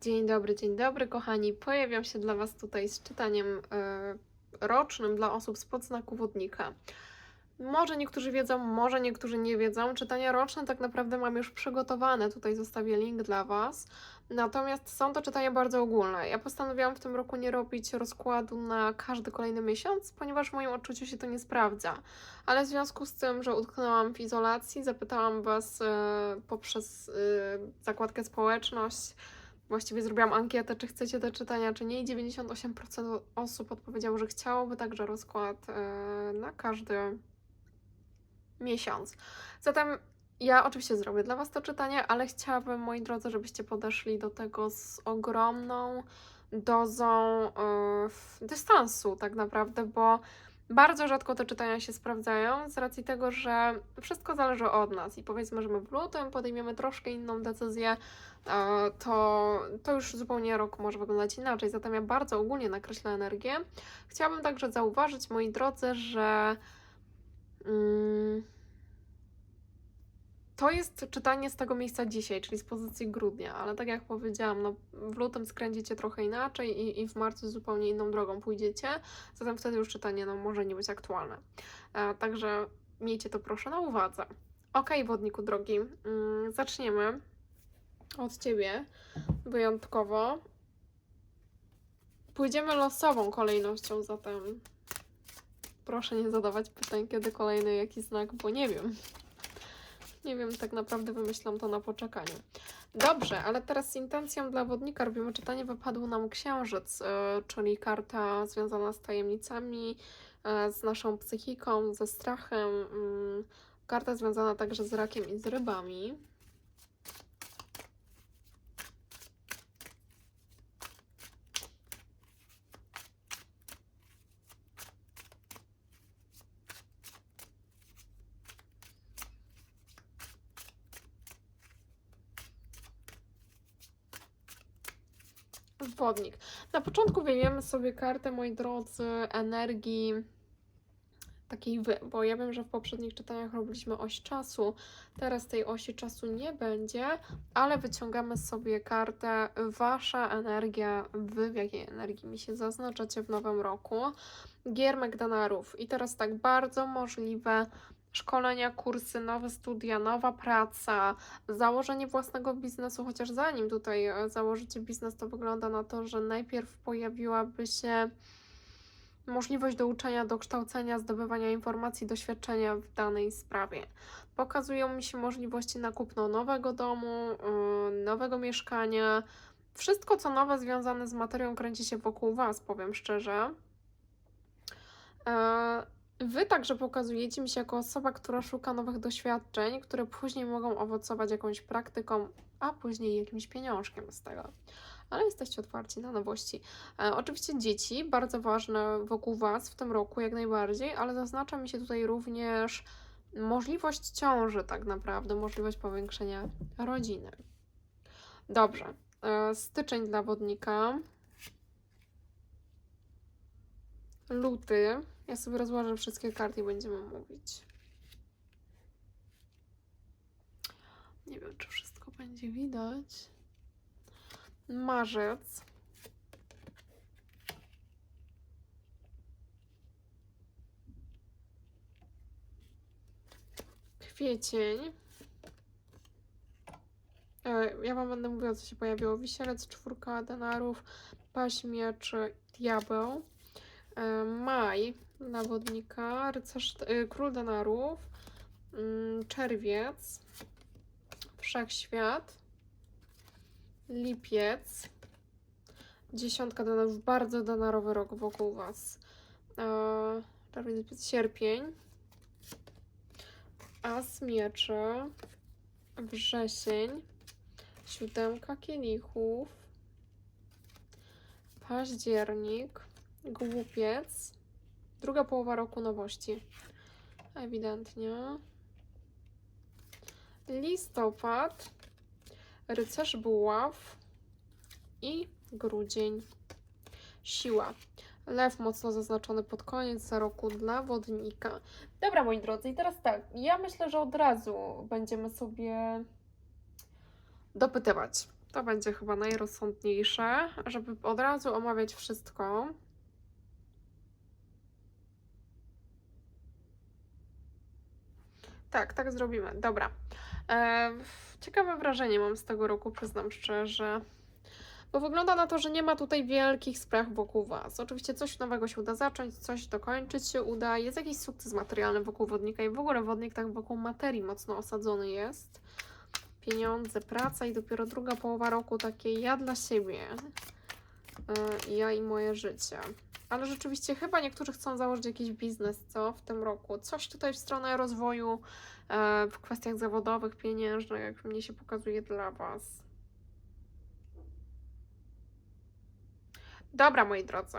Dzień dobry, dzień dobry, kochani. Pojawiam się dla Was tutaj z czytaniem e, rocznym dla osób z podznaku wodnika. Może niektórzy wiedzą, może niektórzy nie wiedzą. Czytania roczne tak naprawdę mam już przygotowane. Tutaj zostawię link dla Was. Natomiast są to czytania bardzo ogólne. Ja postanowiłam w tym roku nie robić rozkładu na każdy kolejny miesiąc, ponieważ w moim odczuciu się to nie sprawdza. Ale w związku z tym, że utknęłam w izolacji, zapytałam Was e, poprzez e, zakładkę społeczność, Właściwie zrobiłam ankietę, czy chcecie te czytania, czy nie, i 98% osób odpowiedziało, że chciałoby także rozkład e, na każdy miesiąc. Zatem ja oczywiście zrobię dla Was to czytanie, ale chciałabym, moi drodzy, żebyście podeszli do tego z ogromną dozą e, dystansu, tak naprawdę, bo bardzo rzadko te czytania się sprawdzają, z racji tego, że wszystko zależy od nas i powiedzmy, że my w lutym podejmiemy troszkę inną decyzję, to, to już zupełnie rok może wyglądać inaczej. Zatem ja bardzo ogólnie nakreślę energię. Chciałabym także zauważyć, moi drodzy, że mm, to jest czytanie z tego miejsca dzisiaj, czyli z pozycji grudnia, ale tak jak powiedziałam, no, w lutym skręcicie trochę inaczej i, i w marcu zupełnie inną drogą pójdziecie, zatem wtedy już czytanie no, może nie być aktualne. E, także miejcie to proszę na uwadze. Ok, wodniku drogi, mm, zaczniemy od Ciebie wyjątkowo. Pójdziemy losową kolejnością, zatem proszę nie zadawać pytań, kiedy kolejny jaki znak, bo nie wiem. Nie wiem, tak naprawdę wymyślam to na poczekaniu. Dobrze, ale teraz z intencją dla wodnika robimy czytanie. Wypadł nam księżyc, e, czyli karta związana z tajemnicami, e, z naszą psychiką, ze strachem. mm, Karta związana także z rakiem i z rybami. Wodnik. Na początku wyjmiemy sobie kartę, moi drodzy, energii takiej wy, bo ja wiem, że w poprzednich czytaniach robiliśmy oś czasu, teraz tej osi czasu nie będzie, ale wyciągamy sobie kartę Wasza energia, Wy w jakiej energii mi się zaznaczacie w nowym roku. Giermek denarów. I teraz tak, bardzo możliwe szkolenia, kursy, nowe studia, nowa praca, założenie własnego biznesu, chociaż zanim tutaj e, założycie biznes, to wygląda na to, że najpierw pojawiłaby się możliwość do uczenia, dokształcenia, zdobywania informacji, doświadczenia w danej sprawie. Pokazują mi się możliwości na kupno nowego domu, yy, nowego mieszkania. Wszystko, co nowe związane z materią, kręci się wokół Was, powiem szczerze. Wy także pokazujecie mi się jako osoba, która szuka nowych doświadczeń, które później mogą owocować jakąś praktyką, a później jakimś pieniążkiem z tego. Ale jesteście otwarci na nowości. E, oczywiście dzieci, bardzo ważne wokół Was w tym roku, jak najbardziej, ale zaznacza mi się tutaj również możliwość ciąży, tak naprawdę, możliwość powiększenia rodziny. Dobrze. E, styczeń dla wodnika. Luty. Ja sobie rozłożę wszystkie karty i będziemy mówić. Nie wiem, czy wszystko będzie widać. Marzec. Kwiecień. E, Ja Wam będę mówiła, co się pojawiło. Wisielec, czwórka denarów, paź mieczy, diabeł. E, Maj dla wodnika, rycerz, e, król denarów, mm, czerwiec, wszechświat, lipiec, dziesiątka denarów, bardzo denarowy rok wokół Was. E, czerwiec, lipiec, sierpień, as mieczy, wrzesień, siódemka kielichów, październik, głupiec, druga połowa roku nowości. Ewidentnie. Listopad, rycerz buław i grudzień. Siła. Lew mocno zaznaczony pod koniec roku dla wodnika. Dobra, moi drodzy, i teraz tak. Ja myślę, że od razu będziemy sobie dopytywać. To będzie chyba najrozsądniejsze, żeby od razu omawiać wszystko. Tak, tak zrobimy. Dobra. E, ciekawe wrażenie mam z tego roku, przyznam szczerze. Bo wygląda na to, że nie ma tutaj wielkich spraw wokół Was. Oczywiście coś nowego się uda zacząć, coś dokończyć się uda. Jest jakiś sukces materialny wokół wodnika i w ogóle wodnik tak wokół materii mocno osadzony jest. Pieniądze, praca i dopiero druga połowa roku takie ja dla siebie. E, ja i moje życie. Ale rzeczywiście chyba niektórzy chcą założyć jakiś biznes, co w tym roku. Coś tutaj w stronę rozwoju e, w kwestiach zawodowych, pieniężnych, jak mnie się pokazuje dla Was. Dobra, moi drodzy.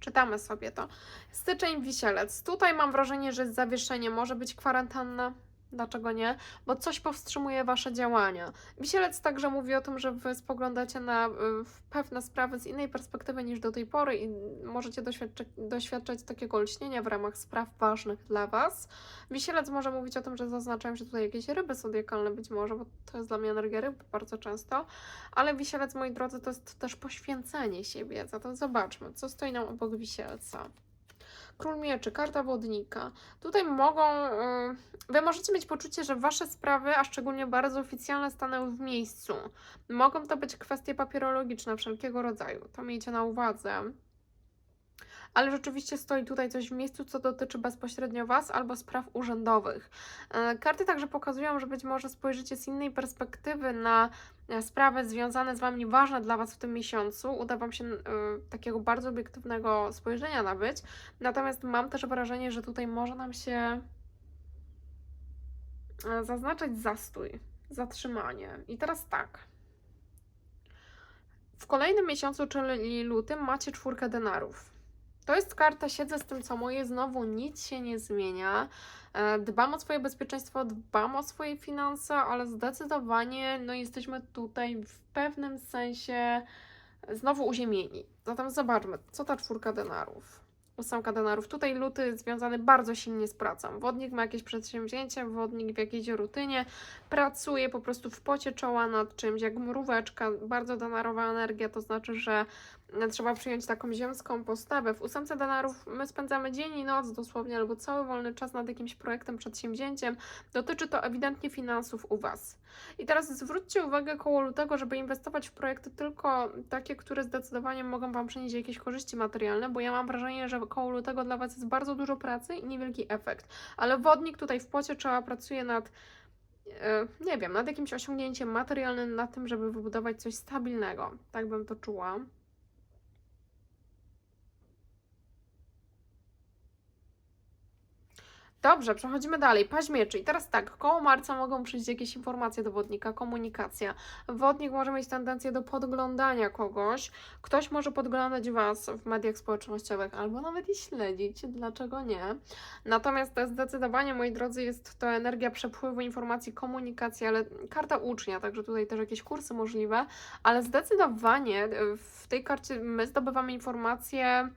Czytamy sobie to. Styczeń, wisielec. Tutaj mam wrażenie, że zawieszenie, może być kwarantanna. Dlaczego nie? Bo coś powstrzymuje Wasze działania. Wisielec także mówi o tym, że Wy spoglądacie na y, pewne sprawy z innej perspektywy niż do tej pory i możecie doświadczać, doświadczać takiego lśnienia w ramach spraw ważnych dla Was. Wisielec może mówić o tym, że zaznaczają się tutaj jakieś ryby zodiakalne być może, bo to jest dla mnie energia ryb bardzo często, ale wisielec, moi drodzy, to jest też poświęcenie siebie. Zatem zobaczmy, co stoi nam obok wisielca. Król mieczy, karta wodnika. Tutaj mogą. y, Wy możecie mieć poczucie, że wasze sprawy, a szczególnie bardzo oficjalne, stanęły w miejscu. Mogą to być kwestie papierologiczne wszelkiego rodzaju. To miejcie na uwadze. Ale rzeczywiście stoi tutaj coś w miejscu, co dotyczy bezpośrednio Was albo spraw urzędowych. E, Karty także pokazują, że być może spojrzycie z innej perspektywy na e, sprawy związane z Wami ważne dla Was w tym miesiącu. Uda Wam się e, takiego bardzo obiektywnego spojrzenia nabyć. Natomiast mam też wrażenie, że tutaj może nam się zaznaczać zastój, zatrzymanie. I teraz tak. W kolejnym miesiącu, czyli lutym, macie czwórkę denarów. To jest karta siedzę z tym, co moje, znowu nic się nie zmienia. E, Dbam o swoje bezpieczeństwo, dbam o swoje finanse, ale zdecydowanie no, jesteśmy tutaj w pewnym sensie znowu uziemieni. Zatem zobaczmy, co ta czwórka denarów. Ósemka denarów. Tutaj luty związany bardzo silnie z pracą. Wodnik ma jakieś przedsięwzięcie, wodnik w jakiejś rutynie, pracuje po prostu w pocie czoła nad czymś, jak mróweczka, bardzo denarowa energia, to znaczy, że trzeba przyjąć taką ziemską postawę. W ósemce denarów my spędzamy dzień i noc dosłownie, albo cały wolny czas nad jakimś projektem, przedsięwzięciem. Dotyczy to ewidentnie finansów u Was. I teraz zwróćcie uwagę koło lutego, żeby inwestować w projekty tylko takie, które zdecydowanie mogą Wam przynieść jakieś korzyści materialne, bo ja mam wrażenie, że koło lutego dla Was jest bardzo dużo pracy i niewielki efekt. Ale wodnik tutaj w pocie trzeba pracuje nad e, nie wiem, nad jakimś osiągnięciem materialnym, nad tym, żeby wybudować coś stabilnego. Tak bym to czuła. Dobrze, przechodzimy dalej. Paź mieczy. I teraz tak, koło marca mogą przyjść jakieś informacje do wodnika, komunikacja. Wodnik może mieć tendencję do podglądania kogoś. Ktoś może podglądać Was w mediach społecznościowych albo nawet i śledzić. Dlaczego nie? Natomiast to zdecydowanie, moi drodzy, jest to energia przepływu informacji, komunikacji, ale karta ucznia, także tutaj też jakieś kursy możliwe, ale zdecydowanie y, w tej karcie my zdobywamy informacje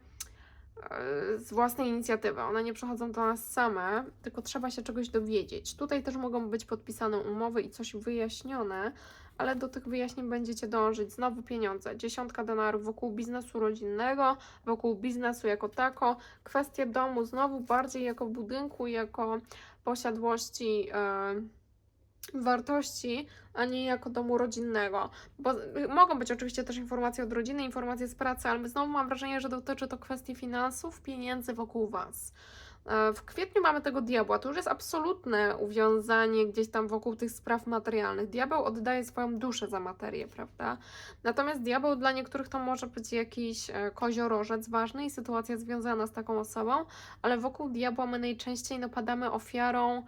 z własnej inicjatywy. One nie przychodzą do nas same, tylko trzeba się czegoś dowiedzieć. Tutaj też mogą być podpisane umowy i coś wyjaśnione, ale do tych wyjaśnień będziecie dążyć. Znowu pieniądze. Dziesiątka denarów wokół biznesu rodzinnego, wokół biznesu jako tako. Kwestie domu znowu bardziej jako budynku, jako posiadłości. Yy, wartości, a nie jako domu rodzinnego. Bo mogą być oczywiście też informacje od rodziny, informacje z pracy, ale znowu mam wrażenie, że dotyczy to kwestii finansów, pieniędzy wokół Was. E, W kwietniu mamy tego diabła. To już jest absolutne uwiązanie gdzieś tam wokół tych spraw materialnych. Diabeł oddaje swoją duszę za materię, prawda? Natomiast diabeł dla niektórych to może być jakiś e, koziorożec ważny i sytuacja związana z taką osobą, ale wokół diabła my najczęściej napadamy ofiarą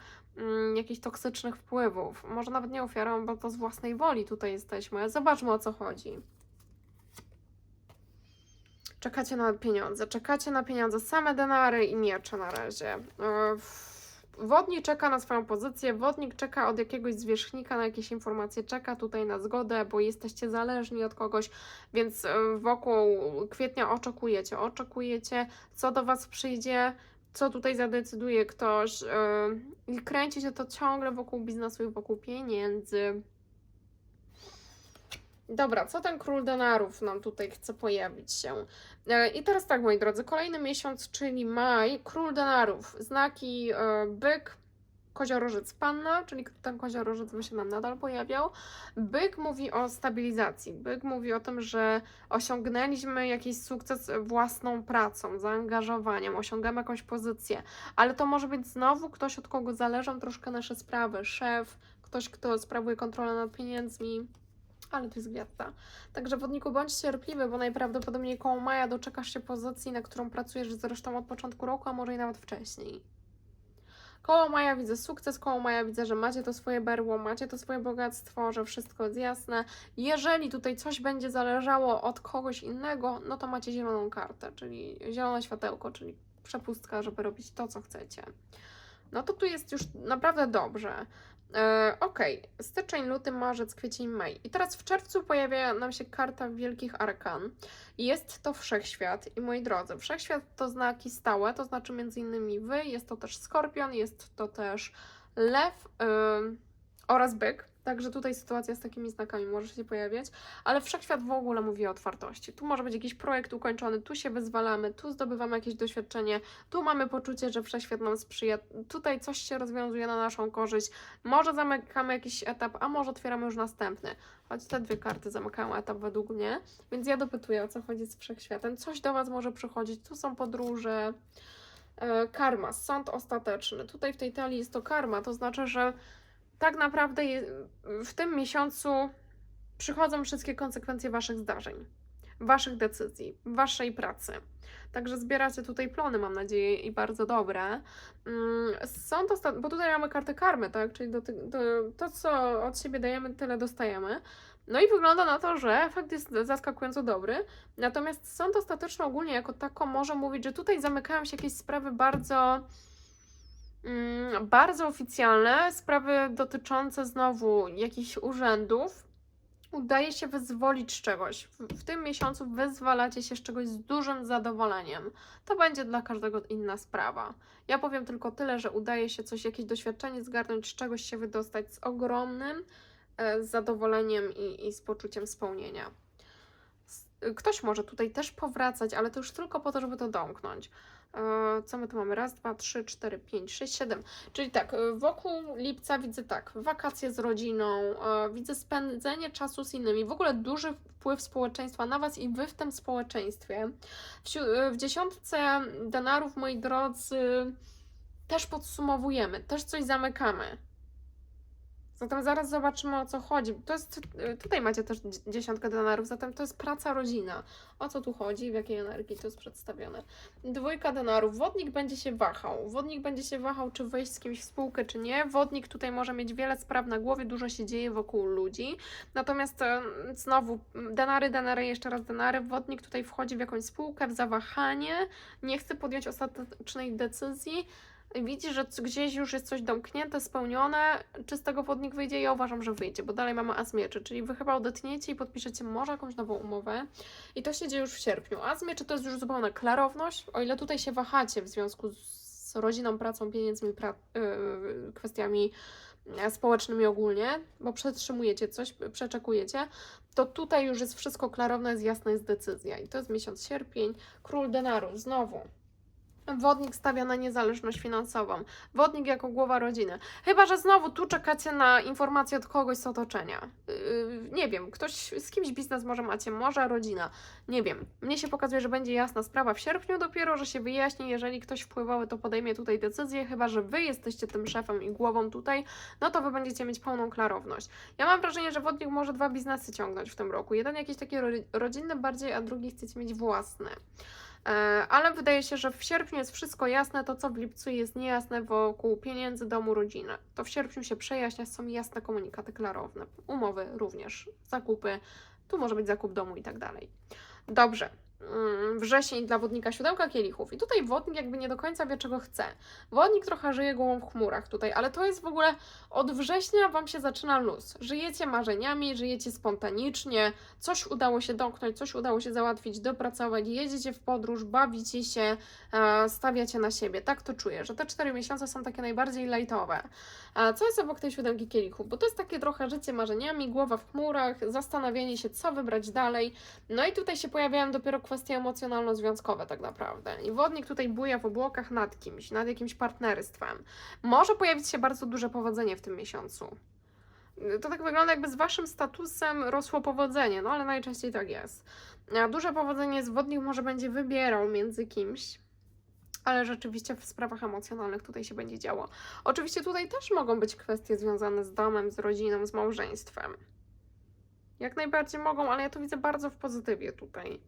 jakichś toksycznych wpływów. Może nawet nie ofiarą, bo to z własnej woli tutaj jesteśmy. Zobaczmy o co chodzi. Czekacie na pieniądze, czekacie na pieniądze, same denary i miecze na razie. E, Wodnik czeka na swoją pozycję, wodnik czeka od jakiegoś zwierzchnika na jakieś informacje, czeka tutaj na zgodę, bo jesteście zależni od kogoś, więc e, wokół kwietnia oczekujecie, oczekujecie, co do Was przyjdzie, co tutaj zadecyduje ktoś e, i kręci się to ciągle wokół biznesu i wokół pieniędzy. Dobra, co ten król denarów nam tutaj chce pojawić się? E, I teraz tak, moi drodzy, kolejny miesiąc, czyli maj, król denarów, znaki e, byk, koziorożec panna, czyli ten koziorożec by się nam nadal pojawiał. Byk mówi o stabilizacji, byk mówi o tym, że osiągnęliśmy jakiś sukces własną pracą, zaangażowaniem, osiągamy jakąś pozycję, ale to może być znowu ktoś, od kogo zależą troszkę nasze sprawy, szef, ktoś, kto sprawuje kontrolę nad pieniędzmi. Ale to jest gwiazda. Także wodniku bądź cierpliwy, bo najprawdopodobniej koło maja doczekasz się pozycji, na którą pracujesz zresztą od początku roku, a może i nawet wcześniej. Koło maja widzę sukces, koło maja widzę, że macie to swoje berło, macie to swoje bogactwo, że wszystko jest jasne. Jeżeli tutaj coś będzie zależało od kogoś innego, no to macie zieloną kartę, czyli zielone światełko, czyli przepustka, żeby robić to, co chcecie. No to tu jest już naprawdę dobrze. E, Okej, styczeń, luty, marzec, kwiecień, maj. I teraz w czerwcu pojawia nam się karta wielkich arkan. Jest to wszechświat. I moi drodzy, wszechświat to znaki stałe, to znaczy między innymi wy, jest to też skorpion, jest to też lew ym, oraz byk. Także tutaj sytuacja z takimi znakami może się pojawiać, ale wszechświat w ogóle mówi o otwartości. Tu może być jakiś projekt ukończony, tu się wyzwalamy, tu zdobywamy jakieś doświadczenie, tu mamy poczucie, że wszechświat nam sprzyja, tutaj coś się rozwiązuje na naszą korzyść, może zamykamy jakiś etap, a może otwieramy już następny. Choć te dwie karty zamykają etap według mnie, więc ja dopytuję o co chodzi z wszechświatem. Coś do Was może przychodzić, tu są podróże. E, Karma, sąd ostateczny. Tutaj w tej talii jest to karma, to znaczy, że tak naprawdę w tym miesiącu przychodzą wszystkie konsekwencje Waszych zdarzeń, Waszych decyzji, Waszej pracy. Także zbieracie tutaj plony, mam nadzieję, i bardzo dobre. Mm, Są to, bo tutaj mamy kartę karmy, tak? Czyli do, do, to, co od siebie dajemy, tyle dostajemy. No i wygląda na to, że efekt jest zaskakująco dobry. Natomiast sąd ostateczny ogólnie jako tako może mówić, że tutaj zamykają się jakieś sprawy bardzo bardzo oficjalne, sprawy dotyczące znowu jakichś urzędów. Udaje się wyzwolić z czegoś. W, w tym miesiącu wyzwalacie się z czegoś z dużym zadowoleniem. To będzie dla każdego inna sprawa. Ja powiem tylko tyle, że udaje się coś, jakieś doświadczenie zgarnąć, z czegoś się wydostać z ogromnym e, zadowoleniem i, i z poczuciem spełnienia. Ktoś może tutaj też powracać, ale to już tylko po to, żeby to domknąć. E, Co my tu mamy? Raz, dwa, trzy, cztery, pięć, sześć, siedem. Czyli tak, e, wokół lipca widzę tak, wakacje z rodziną, e, widzę spędzenie czasu z innymi, w ogóle duży wpływ społeczeństwa na Was i Wy w tym społeczeństwie. W, w dziesiątce denarów, moi drodzy, też podsumowujemy, też coś zamykamy. Zatem zaraz zobaczymy o co chodzi. To jest, y, tutaj macie też dzi- dziesiątkę denarów, zatem to jest praca rodzina. O co tu chodzi, w jakiej energii to jest przedstawione. Dwójka denarów. Wodnik będzie się wahał. Wodnik będzie się wahał, czy wejść z kimś w spółkę, czy nie. Wodnik tutaj może mieć wiele spraw na głowie, dużo się dzieje wokół ludzi. Natomiast e, znowu, denary, denary, jeszcze raz denary. Wodnik tutaj wchodzi w jakąś spółkę, w zawahanie, nie chce podjąć ostatecznej decyzji. Widzi, że gdzieś już jest coś domknięte, spełnione. Czy z tego wodnik wyjdzie? Ja uważam, że wyjdzie, bo dalej mamy as mieczy, czyli wy chyba odetniecie i podpiszecie może jakąś nową umowę. I to się dzieje już w sierpniu. As mieczy to jest już zupełna klarowność. O ile tutaj się wahacie w związku z rodziną, pracą, pieniędzmi, pra yy, kwestiami e, społecznymi ogólnie, bo przetrzymujecie coś, przeczekujecie, to tutaj już jest wszystko klarowne, jest jasna jest decyzja. I to jest miesiąc sierpień. Król denarów, znowu. Wodnik stawia na niezależność finansową. Wodnik jako głowa rodziny. Chyba, że znowu tu czekacie na informacje od kogoś z otoczenia. Yy, nie wiem, ktoś z kimś biznes może macie, może rodzina. Nie wiem. Mnie się pokazuje, że będzie jasna sprawa w sierpniu dopiero, że się wyjaśni. Jeżeli ktoś wpływowy, to podejmie tutaj decyzję. Chyba, że wy jesteście tym szefem i głową tutaj, no to wy będziecie mieć pełną klarowność. Ja mam wrażenie, że wodnik może dwa biznesy ciągnąć w tym roku. Jeden jakiś taki ro- rodzinny bardziej, a drugi chcecie mieć własny. E, Ale wydaje się, że w sierpniu jest wszystko jasne, to co w lipcu jest niejasne wokół pieniędzy, domu, rodziny. To w sierpniu się przejaśnia, są jasne komunikaty klarowne, umowy również, zakupy, tu może być zakup domu i tak dalej. Dobrze, wrzesień dla wodnika siódełka kielichów. I tutaj wodnik jakby nie do końca wie, czego chce. Wodnik trochę żyje głową w chmurach tutaj, ale to jest w ogóle od września Wam się zaczyna luz. Żyjecie marzeniami, żyjecie spontanicznie, coś udało się domknąć, coś udało się załatwić, dopracować, jedziecie w podróż, bawicie się, e, stawiacie na siebie. Tak to czuję, że te cztery miesiące są takie najbardziej lajtowe. A co jest obok tej siódemki kielichów? Bo to jest takie trochę życie marzeniami, głowa w chmurach, zastanawianie się, co wybrać dalej. No i tutaj się pojawiają dopiero kwestie emocjonalno-związkowe tak naprawdę. I wodnik tutaj buja w obłokach nad kimś, nad jakimś partnerstwem. Może pojawić się bardzo duże powodzenie w tym miesiącu. To tak wygląda, jakby z waszym statusem rosło powodzenie, no ale najczęściej tak jest. A duże powodzenie z wodnik może będzie wybierał między kimś, ale rzeczywiście w sprawach emocjonalnych tutaj się będzie działo. Oczywiście tutaj też mogą być kwestie związane z domem, z rodziną, z małżeństwem. Jak najbardziej mogą, ale ja to widzę bardzo w pozytywie tutaj.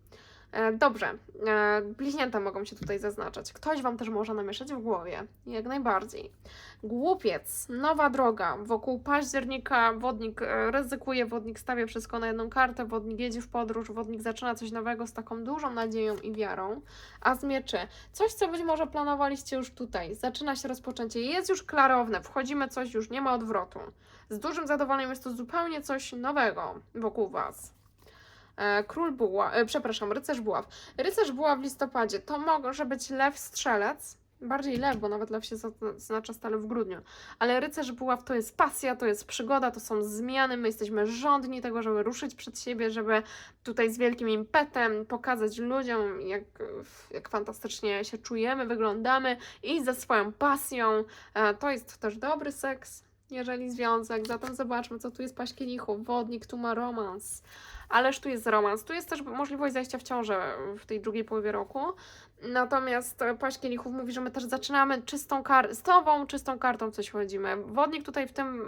E, Dobrze, e, bliźnięta mogą się tutaj zaznaczać. Ktoś Wam też może namieszać w głowie, jak najbardziej. Głupiec, nowa droga. Wokół października wodnik e, ryzykuje, wodnik stawia wszystko na jedną kartę, wodnik jedzie w podróż, wodnik zaczyna coś nowego z taką dużą nadzieją i wiarą. A z mieczy, coś co być może planowaliście już tutaj, zaczyna się rozpoczęcie, jest już klarowne, wchodzimy coś, już nie ma odwrotu. Z dużym zadowoleniem jest to zupełnie coś nowego wokół Was. E, Król buła, e, przepraszam, rycerz buław. Rycerz buław w listopadzie to może być lew strzelec. Bardziej lew, bo nawet lew się zaznacza stale w grudniu. Ale rycerz buław to jest pasja, to jest przygoda, to są zmiany. My jesteśmy żądni tego, żeby ruszyć przed siebie, żeby tutaj z wielkim impetem pokazać ludziom, jak, jak fantastycznie się czujemy, wyglądamy i ze swoją pasją. E, To jest też dobry seks, jeżeli związek. Zatem zobaczmy, co tu jest paść kielichów. Wodnik tu ma romans. Ależ tu jest romans. Tu jest też możliwość zajścia w ciążę w tej drugiej połowie roku. Natomiast paść kielichów mówi, że my też zaczynamy czystą kartą, z nową czystą kartą coś chodzimy. Wodnik tutaj w tym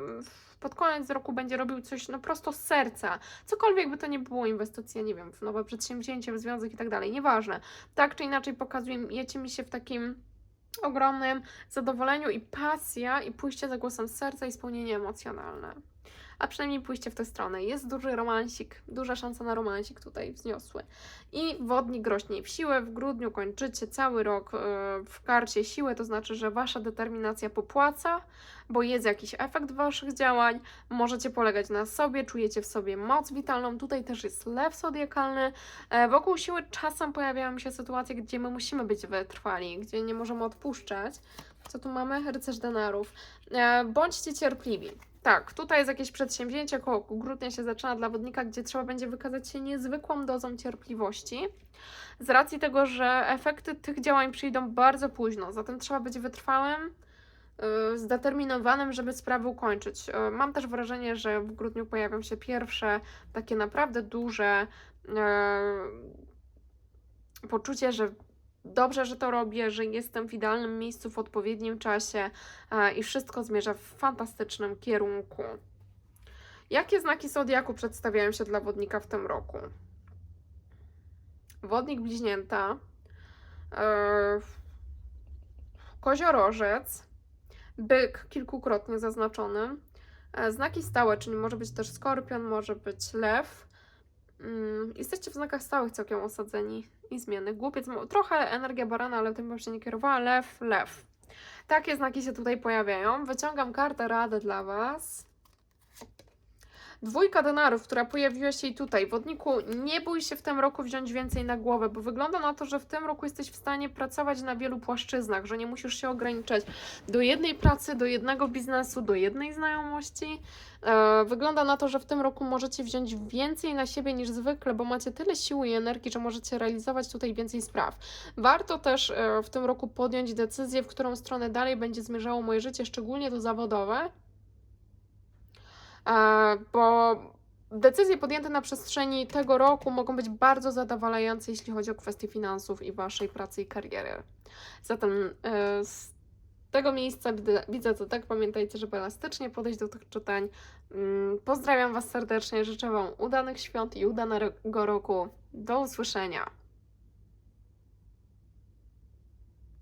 pod koniec roku będzie robił coś no prosto z serca. Cokolwiek by to nie było, inwestycja, nie wiem, w nowe przedsięwzięcie, w związek i tak dalej, nieważne. Tak czy inaczej pokazujecie mi się w takim ogromnym zadowoleniu i pasja i pójście za głosem serca i spełnienie emocjonalne. A przynajmniej pójście w tę stronę. Jest duży romansik, duża szansa na romansik tutaj wzniosły. I wodnik rośnie w siłę. W grudniu kończycie cały rok e, w karcie siłę, to znaczy, że wasza determinacja popłaca, bo jest jakiś efekt waszych działań. Możecie polegać na sobie, czujecie w sobie moc witalną. Tutaj też jest lew zodiakalny. E, Wokół siły czasem pojawiają się sytuacje, gdzie my musimy być wytrwali, gdzie nie możemy odpuszczać. Co tu mamy? Rycerz denarów. E, Bądźcie cierpliwi. Tak, tutaj jest jakieś przedsięwzięcie, koło grudnia się zaczyna dla wodnika, gdzie trzeba będzie wykazać się niezwykłą dozą cierpliwości. Z racji tego, że efekty tych działań przyjdą bardzo późno, zatem trzeba być wytrwałym, yy, zdeterminowanym, żeby sprawy ukończyć. Yy, Mam też wrażenie, że w grudniu pojawią się pierwsze takie naprawdę duże yy, poczucie, że dobrze, że to robię, że jestem w idealnym miejscu w odpowiednim czasie e, i wszystko zmierza w fantastycznym kierunku. Jakie znaki zodiaku przedstawiają się dla wodnika w tym roku? Wodnik bliźnięta, e, koziorożec, byk kilkukrotnie zaznaczony, e, znaki stałe, czyli może być też skorpion, może być lew. Mm, Jesteście w znakach stałych całkiem osadzeni i zmiennych. Głupiec, trochę energia barana, ale tym bym się nie kierowała. Lew, lew. Takie znaki się tutaj pojawiają. Wyciągam kartę rady dla Was. Dwójka denarów, która pojawiła się i tutaj. Wodniku, nie bój się w tym roku wziąć więcej na głowę, bo wygląda na to, że w tym roku jesteś w stanie pracować na wielu płaszczyznach, że nie musisz się ograniczać do jednej pracy, do jednego biznesu, do jednej znajomości. E, Wygląda na to, że w tym roku możecie wziąć więcej na siebie niż zwykle, bo macie tyle siły i energii, że możecie realizować tutaj więcej spraw. Warto też e, w tym roku podjąć decyzję, w którą stronę dalej będzie zmierzało moje życie, szczególnie to zawodowe, bo decyzje podjęte na przestrzeni tego roku mogą być bardzo zadowalające, jeśli chodzi o kwestie finansów i Waszej pracy i kariery. Zatem e, z tego miejsca widzę, widzę to tak. Pamiętajcie, żeby elastycznie podejść do tych czytań. Mm, Pozdrawiam Was serdecznie, życzę Wam udanych świąt i udanego roku. Do usłyszenia.